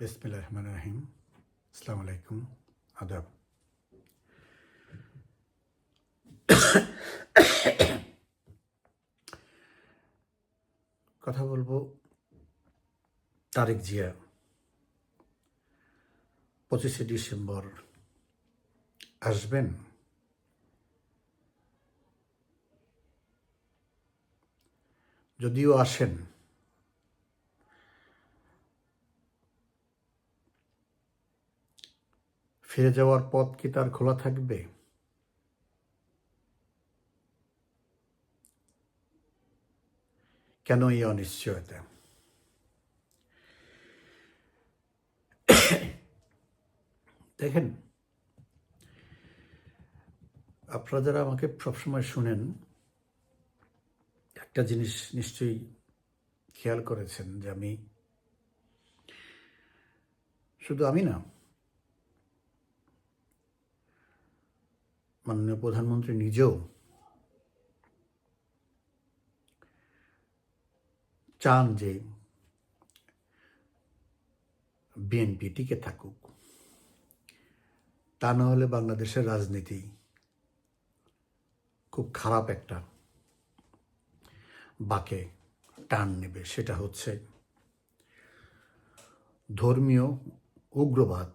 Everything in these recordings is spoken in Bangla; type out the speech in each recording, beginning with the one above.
বিসমিল্লাহ রহমান রাহিম আসসালামু আলাইকুম আদাব কথা বলব তারেক জিয়া পঁচিশে ডিসেম্বর আসবেন। যদিও আসেন। ফিরে যাওয়ার পথ কি তার খোলা থাকবে? কেন এই অনিশ্চয়তা? দেখেন, আপনারা যারা আমাকে সবসময় শুনেন, একটা জিনিস নিশ্চয়ই খেয়াল করেছেন যে আমি শুধু আমি না মাননীয় প্রধানমন্ত্রী নিজেও চান যে বিএনপি টিকে থাকুক। তা না হলে বাংলাদেশের রাজনীতি খুব খারাপ একটা বাকে টান নেবে। সেটা হচ্ছে ধর্মীয় উগ্রবাদ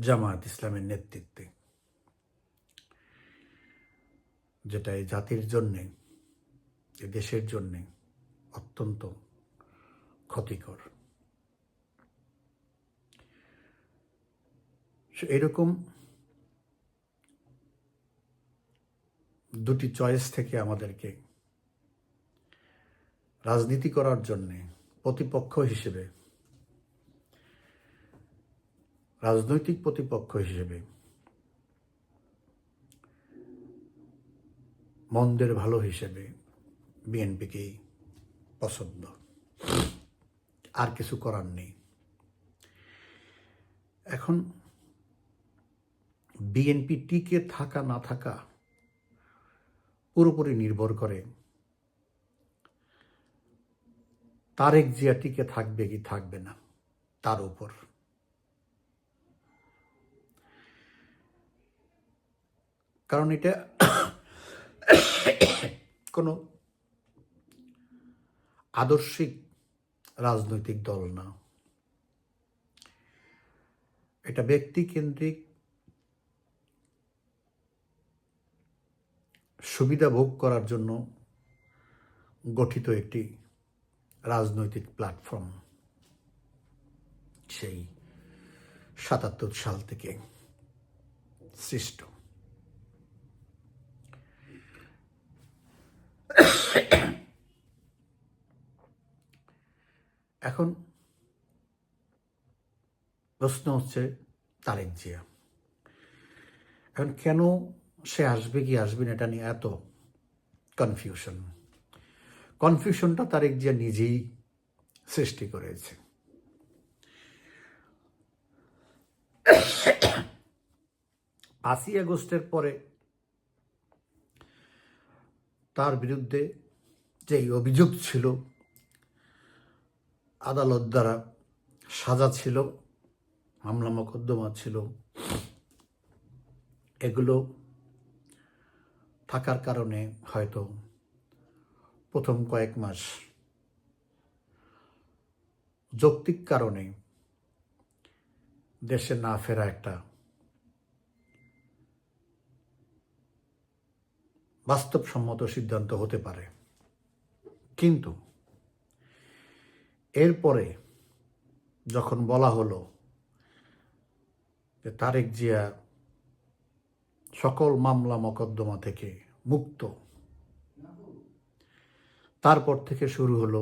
জামায়াত ইসলামের নেতৃত্বে। যেটা এই জাতির জন্যে, এ দেশের জন্যে অত্যন্ত ক্ষতিকর। এরকম দুটি চয়েস থেকে আমাদেরকে রাজনীতি করার জন্যে প্রতিপক্ষ হিসেবে, রাজনৈতিক প্রতিপক্ষ হিসেবে মন্দের ভালো হিসেবে বিএনপিকেই পছন্দ। আর কিছু করার নেই। এখন বিএনপি টিকে থাকা, না থাকা পুরোপুরি নির্ভর করে তারেক জিয়া টিকে থাকবে কি থাকবে না, তার উপর। কারণ এটা কোনো আদর্শিক রাজনৈতিক দল না। এটা ব্যক্তি কেন্দ্রিক সুবিধা ভোগ করার জন্য গঠিত একটি রাজনৈতিক প্ল্যাটফর্ম সেই সাতাত্তর সাল থেকে সৃষ্ট। এখন প্রশ্ন হচ্ছে তারেক জিয়া। এখন কেন সে আসবে কি আসবে না এটা নিয়ে এত কনফিউশন কনফিউশনটা তারেক জিয়া নিজেই সৃষ্টি করেছে। পাঁচই আগস্টের পরে তার বিরুদ্ধে যে অভিযোগ ছিল, আদালত দ্বারা সাজা ছিল, মামলা মোকদ্দমা ছিল, এগুলো থাকার কারণে হয়তো প্রথম কয়েক মাস যৌক্তিক কারণে দেশে না ফেরা একটা বাস্তবসম্মত সিদ্ধান্ত হতে পারে। কিন্তু এরপরে যখন বলা হলো যে তারেক জিয়া সকল মামলা মকদ্দমা থেকে মুক্ত, তারপর থেকে শুরু হলো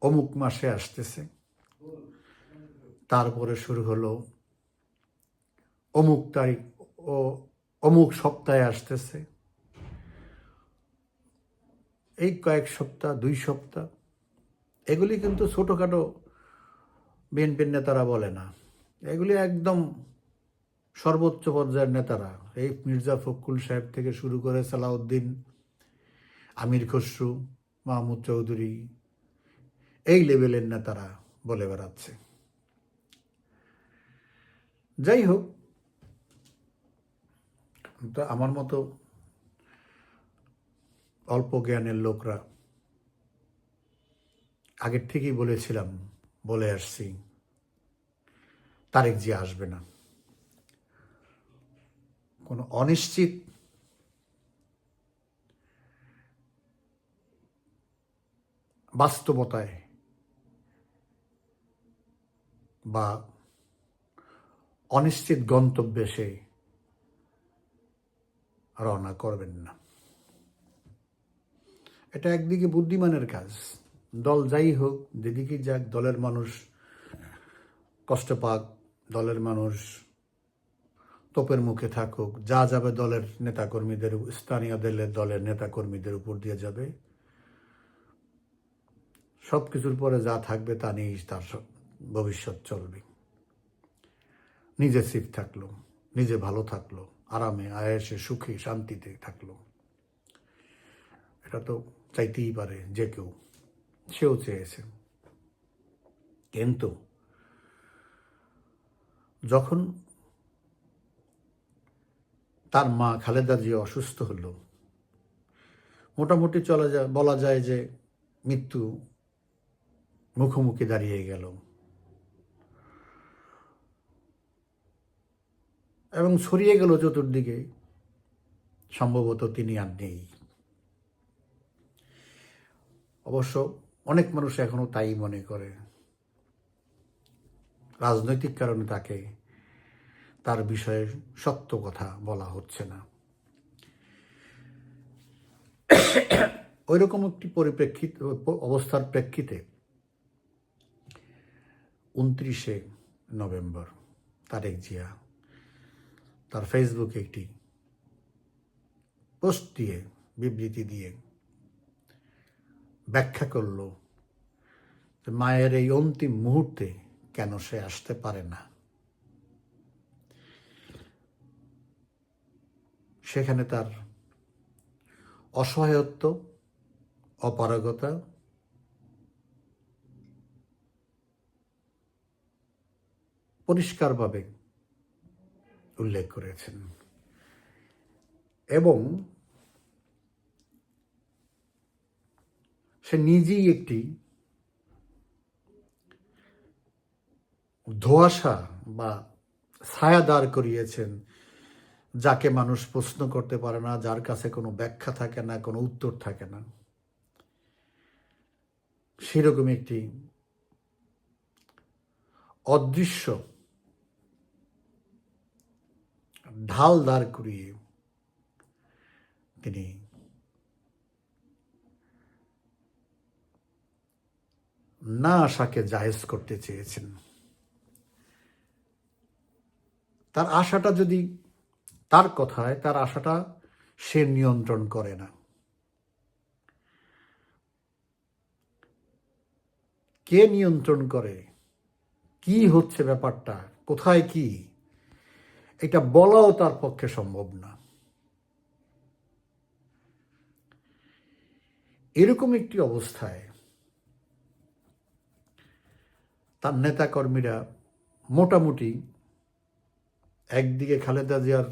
অমুক মাসে আসতেছে। তারপরে শুরু হলো। অমুক তারিখ ও অমুক সপ্তাহে আসতেছে। এই কয়েক সপ্তাহ, দুই সপ্তাহ, এগুলি কিন্তু ছোটোখাটো বিএনপির নেতারা বলে না। এগুলি একদম সর্বোচ্চ পর্যায়ের নেতারা। এই মির্জা ফখরুল সাহেব থেকে শুরু করে সালাউদ্দিন, আমির খসরু, মাহমুদ চৌধুরী, এই লেভেলের নেতারা বলে বেড়াচ্ছে। যাই হোক, তো আমার মতো অল্প জ্ঞানের লোকরা আগের থেকেই বলেছিলাম, বলে আসছি, তারেক জি আসবে না। কোনো অনিশ্চিত বাস্তবতায় বা অনিশ্চিত গন্তব্যে সে রওনা করবেন না। এটা একদিকে বুদ্ধিমানের কাজ। দল যাই হোক যেদিকে যাক, দলের মানুষ কষ্ট পাক, দলের মানুষ তোপের মুখে থাকুক, যা যাবে দলের নেতাকর্মীদের, স্থানীয় দলের দলের নেতাকর্মীদের উপর দিয়ে যাবে। সব কিছুর পরে যা থাকবে তা নিয়েই তার ভবিষ্যৎ চলবে। নিজে সিট থাকল, নিজে ভালো থাকল, আরামে, আয়াসে, সুখে, শান্তিতে থাকল। এটা তো চাইতেই পারে যে কেউ, সেও চেয়েছে। কিন্তু যখন তার মা খালেদা জিয়া অসুস্থ হলো, মোটামুটি চলা যায়, বলা যায় যে মৃত্যু মুখোমুখি দাঁড়িয়ে গেল। এবং ছড়িয়ে গেল চতুর্দিকে, সম্ভবত তিনি আর নেই। অবশ্য অনেক মানুষ এখনও তাই মনে করে। রাজনৈতিক কারণে তাকে তার বিষয়ে সত্য কথা বলা হচ্ছে না। ওইরকম একটি পরিপ্রেক্ষিত, অবস্থার প্রেক্ষিতে উনত্রিশে নভেম্বর তারেক জিয়া তার ফেসবুকে একটি পোস্ট দিয়ে, বিবৃতি দিয়ে ব্যাখ্যা করল মায়ের এই অন্তিম মুহূর্তে কেন সে আসতে পারে না। সেখানে তার অসহায়ত্ব, অপারগতা, পরিষ্কারভাবে উল্লেখ করেছেন। এবং সে নিজেই একটি ধোয়াশা বা ছায়া দাঁড় করিয়েছেন, যাকে মানুষ প্রশ্ন করতে পারে না, যার কাছে কোনো ব্যাখ্যা থাকে না, কোনো উত্তর থাকে না। সেরকম একটি অদৃশ্য ঢাল দাঁড় করিয়ে তিনি না আশাকে জায়েজ করতে চেয়েছেন। তার আশাটা যদি তার কথায়, তার আশাটা সে নিয়ন্ত্রণ করে না। কে নিয়ন্ত্রণ করে? কি হচ্ছে ব্যাপারটা? কোথায় কি? এটা বলাও তার পক্ষে সম্ভব না। এরকম একটি অবস্থায় তার নেতাকর্মীরা মোটামুটি একদিকে খালেদা জিয়ার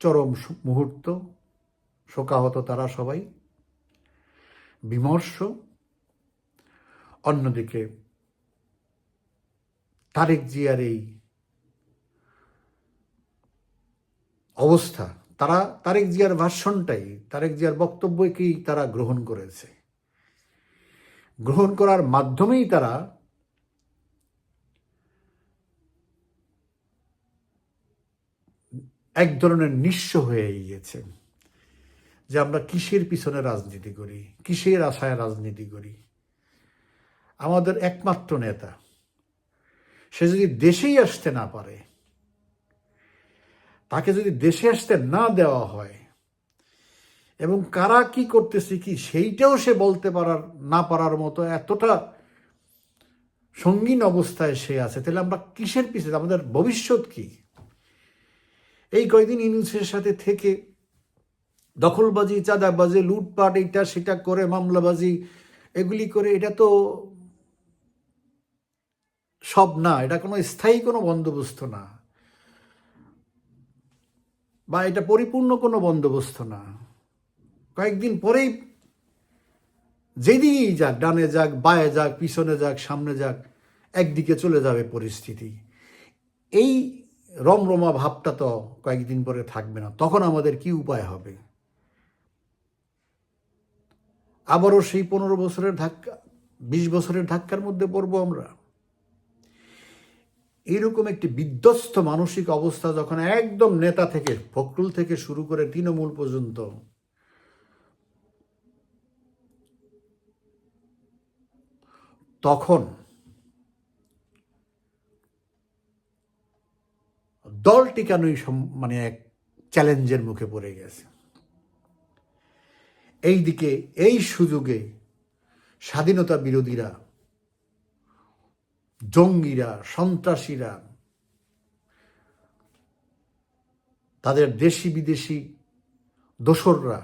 চরম মুহূর্ত, শোকাহত তারা সবাই, বিমর্ষ, অন্যদিকে তারেক জিয়ার এই অবস্থা। তারা তারেক জিয়ার ভাষণটাই, তারেক জিয়ার বক্তব্যকেই তারা গ্রহণ করেছে? গ্রহণ করার মাধ্যমেই তারা এক ধরনের নিঃস্ব হয়ে গিয়েছে যে আমরা কিসের পিছনে রাজনীতি করি, কিসের আশায় রাজনীতি করি? আমাদের একমাত্র নেতা, সে যদি দেশেই আসতে না পারে তাকে যদি দেশে আসতে না দেওয়া হয়, এবং কারা কি করতেছে কি, সেইটাও সে বলতে পারার, না পারার মতো এতটা সঙ্গীন অবস্থায় সে আছে। তাহলে আমরা কিসের পিছনে? আমাদের ভবিষ্যৎ কি? এই কয়েকদিন ইউনুসের সাথে থেকে দখলবাজি, চাঁদাবাজি, লুটপাট এটা সেটা করে, মামলাবাজি, এগুলি করে, এটা তো সব না, এটা কোনো স্থায়ী কোনো বন্দোবস্ত না। বা এটা পরিপূর্ণ কোনো বন্দোবস্ত না। কয়েকদিন পরেই যেদিকেই যাক, ডানে যাক, বায়ে যাক, পিছনে যাক, সামনে যাক, একদিকে চলে যাবে পরিস্থিতি। এই রমরমা ভাবটা তো কয়েকদিন পরে থাকবে না, তখন আমাদের কি উপায় হবে? আবারও সেই পনেরো বছরের ধাক্কা, বিশ বছরের ধাক্কার মধ্যে পড়ব আমরা। এইরকম একটি বিধ্বস্ত মানসিক অবস্থা যখন একদম নেতা থেকে, ফখরুল থেকে শুরু করে তৃণমূল পর্যন্ত, তখন দল টিকানোই মানে এক চ্যালেঞ্জের মুখে পড়ে গেছে। এই দিকে এই সুযোগে স্বাধীনতা বিরোধীরা জঙ্গিরা, সন্ত্রাসীরা, তাদের দেশি বিদেশি দোসররা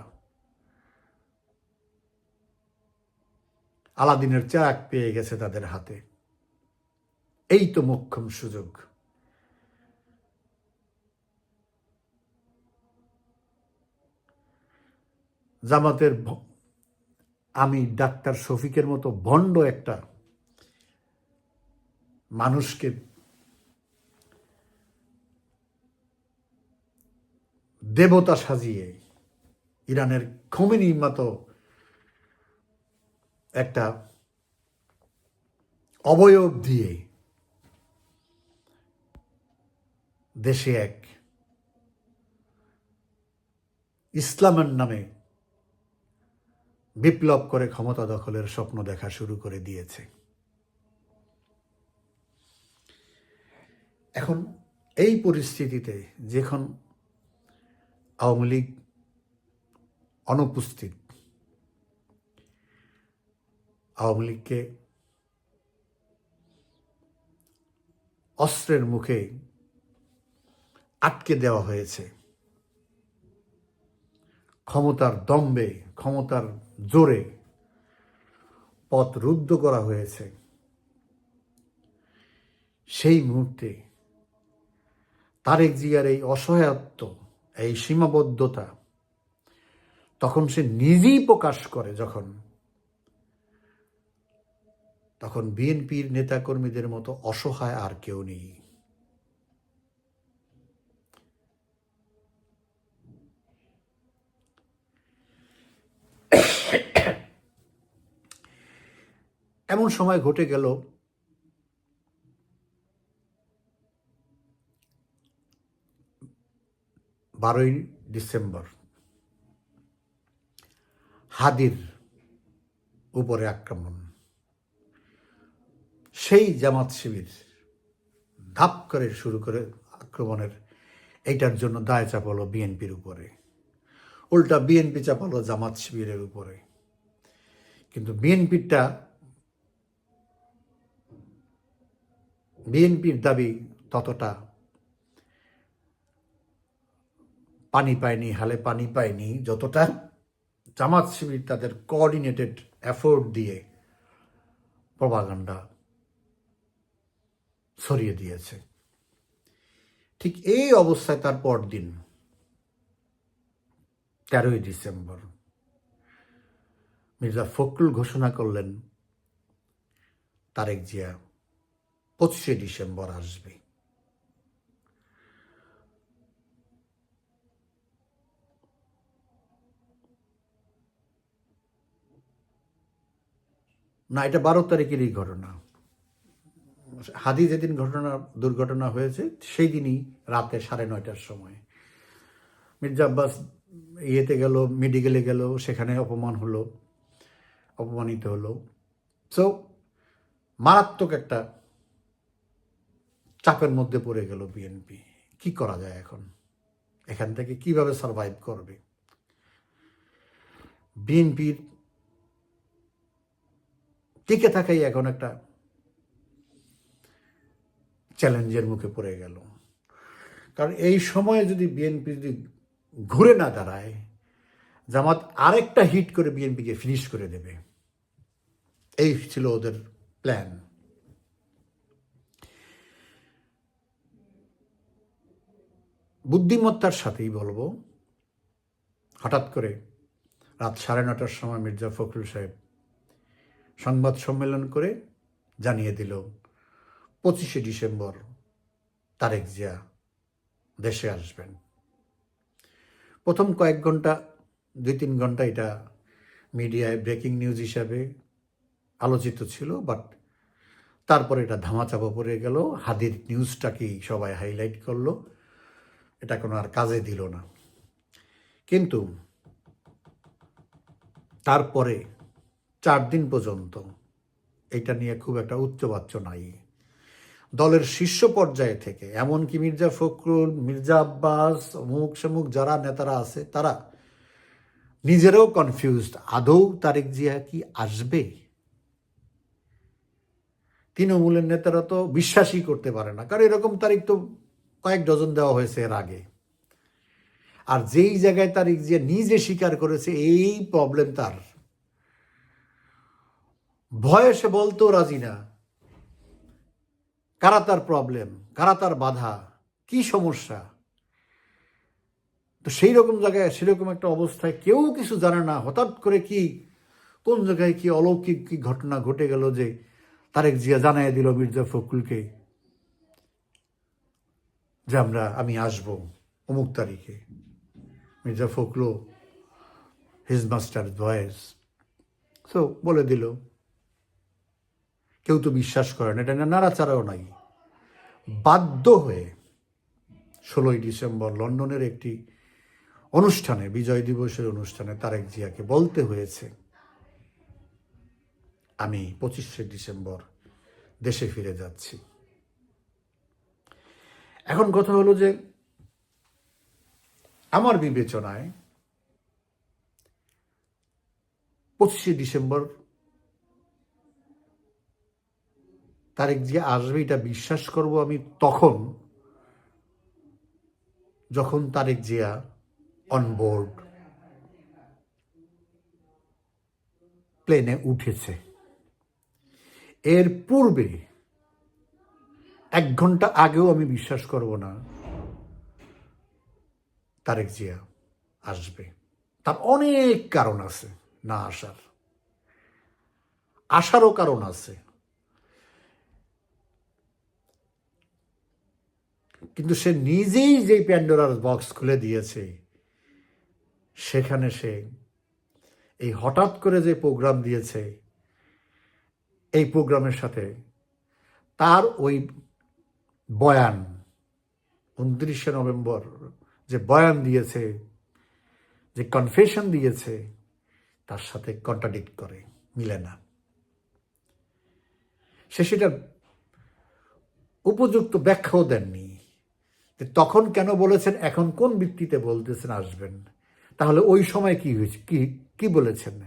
আলাদিনের চাক পেয়ে গেছে তাদের হাতে। এই তো মোক্ষম সুযোগ। জামাতের আমি ডাক্তার শফিকের মতো ভণ্ড একটা মানুষকে দেবতা সাজিয়ে ইরানের খমিনির মতো একটা অবয়ব দিয়ে দেশে এক ইসলামের নামে বিপ্লব করে ক্ষমতা দখলের স্বপ্ন দেখা শুরু করে দিয়েছে। এখন এই পরিস্থিতিতে যখন আওয়ামী লীগ অনুপস্থিত, আওয়ামী লীগকে অস্ত্রের মুখে আটকে দেওয়া হয়েছে, ক্ষমতার দম্বে, ক্ষমতার জোরে পথ রুদ্ধ করা হয়েছে, সেই মুহূর্তে তারেক জিয়ার এই অসহায়ত্ব, এই সীমাবদ্ধতা, তখন সে নিজেই প্রকাশ করে যখন, তখন বিএনপির নেতাকর্মীদের মতো অসহায় আর কেউ নেই। এমন সময় ঘটে গেল বারোই ডিসেম্বর। হাদির উপরে আক্রমণ। সেই জামাত শিবির ধাপ করে শুরু করে আক্রমণের, এইটার জন্য দায় চাপালো বিএনপির উপরে। উল্টা বিএনপি চাপালো জামাত শিবিরের উপরে। কিন্তু বিএনপিরটা বিএনপির দাবি ততটা পানি পায়নি, হালে পানি পায়নি, যতটা জামাত শিবির তাদের কোঅর্ডিনেটেড এফোর্ট দিয়ে প্রভাগান্ডা ছড়িয়ে দিয়েছে। ঠিক এই অবস্থায় তার পরদিন তেরোই ডিসেম্বর মির্জা ফখরুল ঘোষণা করলেন, তারেক জিয়া পঁচিশে ডিসেম্বর আসবে। না, এটা বারো তারিখেরই ঘটনা। হাদি যেদিন ঘটনা, দুর্ঘটনা হয়েছে, সেই দিনই রাতে সাড়ে নয়টার সময়। মির্জা আব্বাস ইয়েতে গেল, মেডিকেলে গেল, সেখানে অপমান হলো, অপমানিত হলো। সো মারাত্মক একটা চাপের মধ্যে পড়ে গেল বিএনপি। কি করা যায় এখন? এখান থেকে কীভাবে সার্ভাইভ করবে? বিএনপির টিকে থাকাই এখন একটা চ্যালেঞ্জের মুখে পড়ে গেল। কারণ এই সময়ে যদি বিএনপি যদি ঘুরে না দাঁড়ায়, জামাত আরেকটা হিট করে বিএনপিকে ফিনিশ করে দেবে। এই ছিল ওদের প্ল্যান বুদ্ধিমত্তার সাথেই বলব, হঠাৎ করে রাত সাড়ে নটার সময় মির্জা ফখরুল সাহেব সংবাদ সম্মেলন করে জানিয়ে দিল, পঁচিশে ডিসেম্বর তারেক জিয়া দেশে আসবেন। প্রথম কয়েক ঘণ্টা, দুই তিন ঘণ্টা এটা মিডিয়ায় ব্রেকিং নিউজ হিসাবে আলোচিত ছিল, বাট তারপরে এটা ধামাচাপা পড়ে গেল। হাদির নিউজটাকেই সবাই হাইলাইট করল। এটা কোনো আর কাজে দিল না। কিন্তু তারপরে চার দিন পর্যন্ত। এটা নিয়ে খুব একটা উচ্চবাচ্য নাই। দলের শীর্ষ পর্যায়ে থেকে, এমনকি মির্জা ফখরুল, মির্জা আব্বাস, অমুক সমুক যারা নেতারা আছে, তারা নিজেরাও কনফিউজড আদৌ তারেক জিয়া কি আসবে? তৃণমূলের নেতারা তো বিশ্বাসই করতে পারে না, কারণ এরকম তারিখ তো কয়েক ডজন দেওয়া হয়েছে এর আগে। আর যেই জায়গায় তারিখ যে নিজে স্বীকার করেছে, এই প্রবলেম তার। ভয়ে সে বলতেও রাজি না। কারা তার প্রবলেম কারা তার বাধা? কি সমস্যা? তো সেই রকম জায়গায় সেরকম একটা অবস্থায় কেউ কিছু জানে না। হঠাৎ করে কি, কোন জায়গায় কি অলৌকিক কি ঘটনা ঘটে গেল যে তারেক জিয়া জানাই দিল মির্জা ফখরুলকে যে আমরা, আমি আসব অমুক তারিখে। Mirza Fakhrul his master voice so বলে দিল। কেউ তো বিশ্বাস করে না, এটা নাড়াচাড়াও নাই। বাধ্য হয়ে ষোলোই ডিসেম্বর লন্ডনের একটি অনুষ্ঠানে, বিজয় দিবসের অনুষ্ঠানে তারেক জিয়াকে বলতে হয়েছে, আমি পঁচিশে ডিসেম্বর দেশে ফিরে যাচ্ছি। এখন কথা হলো যে, আমার বিবেচনায় পঁচিশে ডিসেম্বর তারেক জিয়া আসবে, এটা বিশ্বাস করব আমি তখন, যখন তারেক জিয়া অনবোর্ড প্লেনে উঠেছে। এর পূর্বে এক ঘণ্টা আগেও আমি বিশ্বাস করব না তারেক জিয়া আসবে। তার অনেক কারণ আছে না আসার। আসারও কারণ আছে। কিন্তু সে নিজেই যে প্যান্ডোরার বক্স খুলে দিয়েছে, সেখানে সে এই হঠাৎ করে যে প্রোগ্রাম দিয়েছে, এই প্রোগ্রামের সাথে তার ওই বয়ান উনত্রিশে নভেম্বর যে বয়ান দিয়েছে, যে কনফেশন দিয়েছে, তার সাথে কন্ট্রাডিক্ট করে, মিলে না। সে সেটার উপযুক্ত ব্যাখ্যাও দেননি। তখন কেন বলেছেন, এখন কোন ভিত্তিতে বলতেছেন আসবেন? তাহলে ওই সময় কি হয়েছে? কি কি বলেছেন?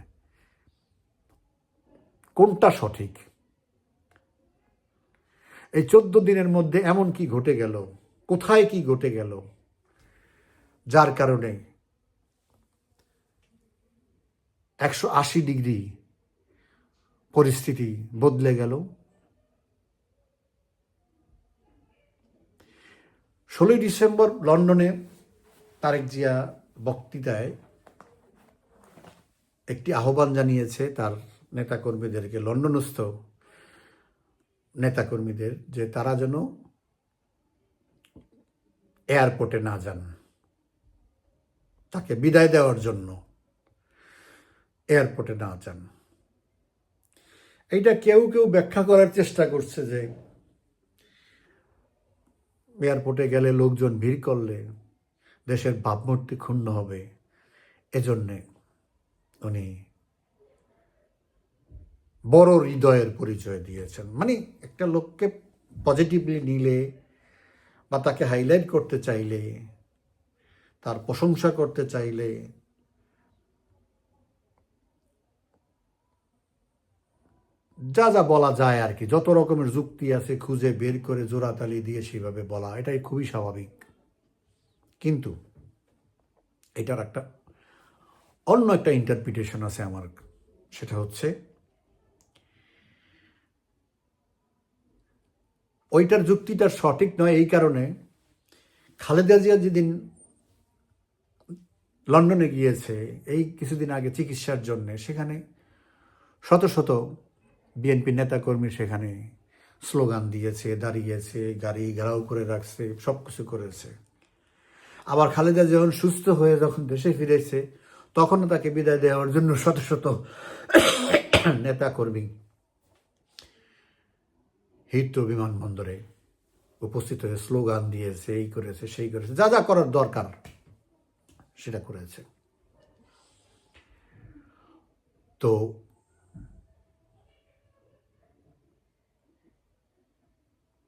কোনটা সঠিক? এই চোদ্দ দিনের মধ্যে এমন কি ঘটে গেল? কোথায় কি ঘটে গেল? যার কারণে একশো আশি ডিগ্রি পরিস্থিতি বদলে গেল। ষোলোই ডিসেম্বর লন্ডনে তারেক জিয়া বক্তৃতায় একটি আহ্বান জানিয়েছে তার নেতাকর্মীদেরকে, লন্ডনস্থ নেতাকর্মীদের, যে তারা যেন এয়ারপোর্টে না যান। তাকে বিদায় দেওয়ার জন্য এয়ারপোর্টে না যান। এইটা কেউ কেউ ব্যাখ্যা করার চেষ্টা করছে যে এয়ারপোর্টে গেলে লোকজন ভিড় করলে দেশের ভাবমূর্তি ক্ষুণ্ণ হবে। এজন্যে উনি বড় হৃদয়ের পরিচয় দিয়েছেন। মানে একটা লোককে পজিটিভলি নিলে বা তাকে হাইলাইট করতে চাইলে, তার প্রশংসা করতে চাইলে যা যা বলা যায় আর কি। যত রকমের যুক্তি আছে, খুঁজে বের করে জোড়াতালি দিয়ে সেভাবে বলা, এটাই খুবই স্বাভাবিক। কিন্তু এটার একটা অন্য একটা ইন্টারপ্রিটেশন আছে আমার, সেটা হচ্ছে ওইটার যুক্তিটা সঠিক নয় এই কারণে খালেদা জিয়া যেদিন লন্ডনে গিয়েছে, এই কিছুদিন আগে চিকিৎসার জন্য, সেখানে শত শত বিএনপি নেতাকর্মী সেখানে স্লোগান দিয়েছে, দাঁড়িয়েছে, গাড়ি ঘেরাও করে রাখছে সব কিছু করেছে। আবার খালেদা যখন সুস্থ হয়ে যখন দেশে ফিরেছে, তখনও তাকে বিদায় দেওয়ার জন্য শত শত নেতাকর্মী হিথ্রো বিমানবন্দরে উপস্থিত হয়ে স্লোগান দিয়েছে, এই করেছে, সেই করেছে, যা যা করার দরকার সেটা করেছে। তো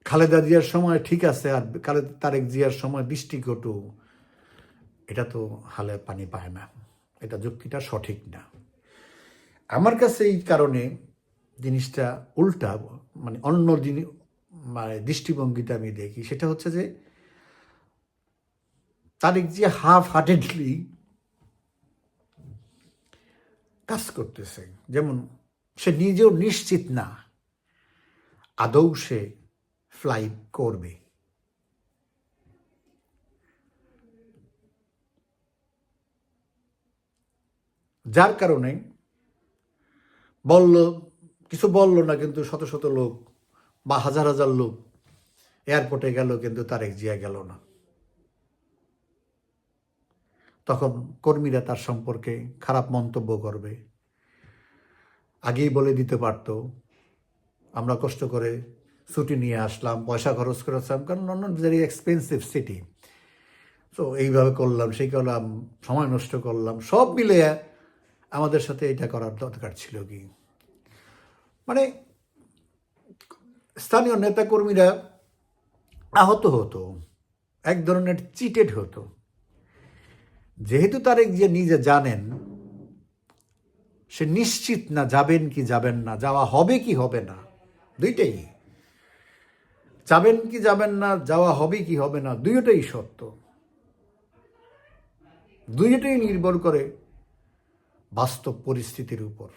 খালেদা জিয়ার সময় ঠিক আছে, আর খালেদ তারেক জিয়ার সময় দৃষ্টিকটু এটা তো হালে পানি পায় না। এটা যুক্তিটা সঠিক না। আমার কাছে এই কারণে জিনিসটা উল্টা মানে অন্য জিনি মানে দৃষ্টিভঙ্গিটা আমি দেখি। সেটা হচ্ছে যে, তারেক জিয়া হাফ হার্টেডলি কাজ করতেছে। যেমন সে নিজেও নিশ্চিত না, আদৌ সে ফ্লাই করবে। যার কারণে বলল, কিছু বলল না, কিন্তু শত শত লোক বা হাজার হাজার লোক এয়ারপোর্টে গেল, কিন্তু তারেক জিয়া গেল না। তখন কর্মীরা তার সম্পর্কে খারাপ মন্তব্য করবে। আগেই বলে দিতে পারত, আমরা কষ্ট করে ছুটি নিয়ে আসলাম, পয়সা খরচ করে আসলাম, কারণ লন্ডন ভেরি এক্সপেন্সিভ সিটি তো এইভাবে করলাম, সেই করলাম সময় নষ্ট করলাম। সব মিলে আমাদের সাথে এটা করার দরকার ছিল কি? মানে স্থানীয় নেতাকর্মীরা আহত হতো, এক ধরনের চিটেড হতো। যেহেতু তারেক যে নিজে জানেন, সে নিশ্চিত না যাবেন কি যাবেন না, যাওয়া হবে কি হবে না, দুইটাই। যাবেন কি যাবেন না, যাওয়া হবে কি হবে না, দুইটাই সত্য। দুইটাই নির্ভর করে বাস্তব পরিস্থিতির উপর।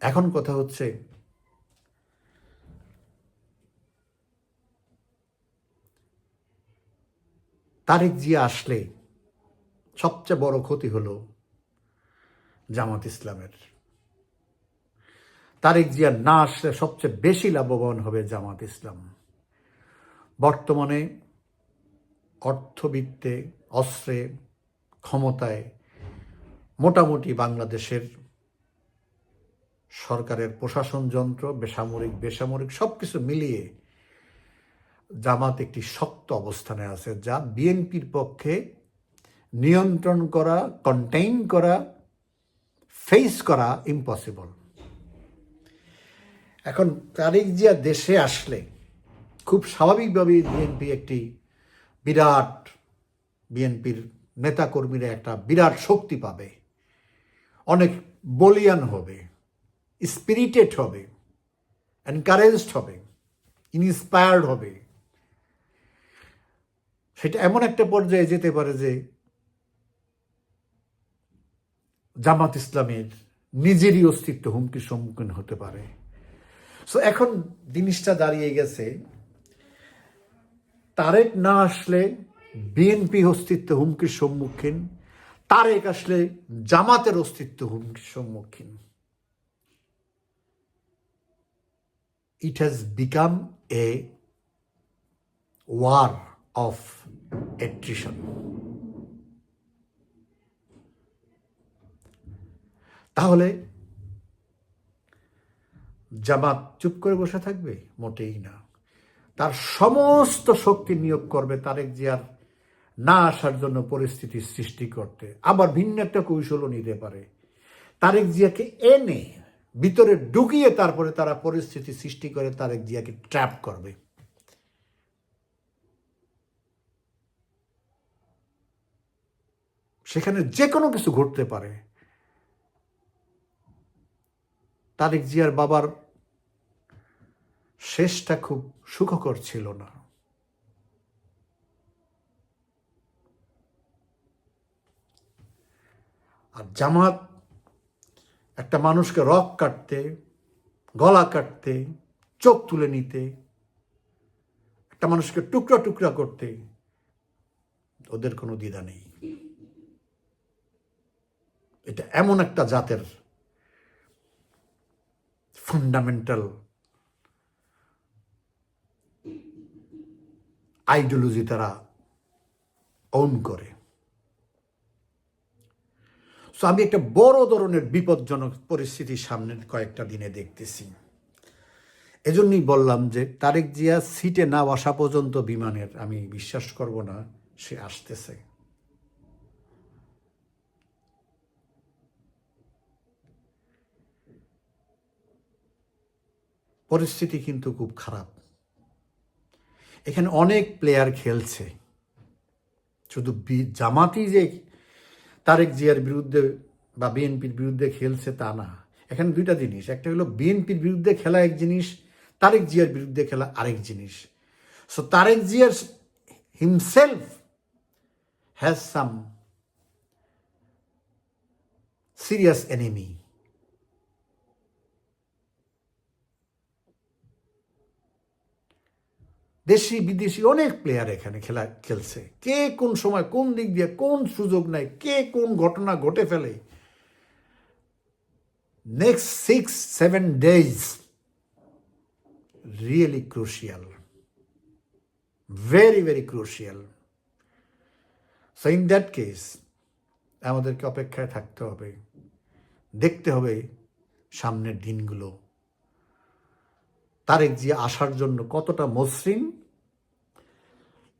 এখন কথা হচ্ছে, তারেক জিয়া আসলে সবচেয়ে বড় ক্ষতি হলো জামাত ইসলামের। তারেক জিয়া না আসলে সবচেয়ে বেশি লাভবান হবে জামাত ইসলাম। বর্তমানে অর্থবিত্তে, অস্ত্রে, ক্ষমতায় মোটামুটি বাংলাদেশের সরকারের প্রশাসন যন্ত্র, বেসামরিক বেসামরিক সব কিছু মিলিয়ে জামাত একটি শক্ত অবস্থানে আছে, যা বিএনপির পক্ষে নিয়ন্ত্রণ করা কন্টেইন করা ফেস করা ইম্পসিবল এখন তারিক জিয়া দেশে আসলে খুব স্বাভাবিকভাবেই বিএনপি একটি বিরাট বিএনপির নেতাকর্মীরা একটা বিরাট শক্তি পাবে। অনেক বলিয়ান হবে স্পিরিটেড হবে এনকারেজড হবে ইন্সপায়ার্ড হবে। সেটা এমন একটা পর্যায়ে যেতে পারে যে জামাত ইসলামের নিজেরই অস্তিত্ব হুমকির সম্মুখীন হতে পারে। সো এখন জিনিসটা দাঁড়িয়ে গেছে তারেক না আসলে বিএনপি অস্তিত্ব হুমকির সম্মুখীন, তারেক আসলে জামাতের অস্তিত্ব হুমকির সম্মুখীন it has become a war of attrition. তাহলে জামাত চুপ করে বসে থাকবে? মোটেই না। তার সমস্ত শক্তি নিয়োগ করবে তারেক জিয়ার না আসার জন্য পরিস্থিতি সৃষ্টি করতে। আবার ভিন্ন একটা কৌশলও নিতে পারে। তারেক জিয়াকে এনে ভিতরে ঢুকিয়ে তারপরে তারা পরিস্থিতি সৃষ্টি করে তারেক জিয়াকে ট্র্যাপ করবে। সেখানে যে কোনো কিছু ঘটতে পারে। তারেক জিয়ার বাবার শেষটা খুব সুখকর ছিল না। আর জামাত একটা মানুষকে রক কাটতে, গলা কাটতে, চোখ তুলে নিতে, একটা মানুষকে টুকরা টুকরা করতে ওদের কোনো দ্বিধা নেই। এটা এমন একটা জাতের ফান্ডামেন্টাল আইডিওলজি তারা অন করে। সো আমি একটা বড় ধরনের বিপজ্জনক পরিস্থিতি সামনের কয়েকটা দিনে দেখতেছি। এজন্যই বললাম যে তারেক জিয়া সিটে না বসা পর্যন্ত বিমানের, আমি বিশ্বাস করব না, সে আসতেছে। পরিস্থিতি কিন্তু খুব খারাপ। এখানে অনেক প্লেয়ার খেলছে। শুধু জামাতি যে তারেক জিয়ার বিরুদ্ধে বা বিএনপির বিরুদ্ধে খেলছে তা না। এখানে দুইটা জিনিস, একটা হলো বিএনপির বিরুদ্ধে খেলা এক জিনিস, তারেক জিয়ার বিরুদ্ধে খেলা আরেক জিনিস। সো তারেক জিয়ার himself has some serious enemy দেশি, বিদেশি অনেক প্লেয়ার এখানে খেলা, খেলছে। কে কোন সময় কোন দিক দিয়ে কোন সুযোগ নেয়, কে কোন ঘটনা ঘটে ফেলে। Next six seven days really crucial very very crucial so in that case আমাদেরকে অপেক্ষায় থাকতে হবে। দেখতে হবে সামনের দিনগুলো। তারেক জিয়া আসার জন্য কতটা মসৃণ,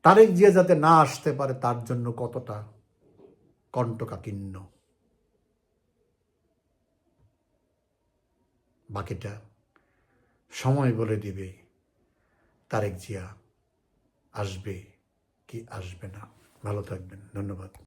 তারেক জিয়া যাতে না আসতে পারে তার জন্য কতটা কণ্টকাকীর্ণ। বাকিটা সময় বলে দিবে, তারেক জিয়া আসবে কি আসবে না। ভালো থাকবেন, ধন্যবাদ।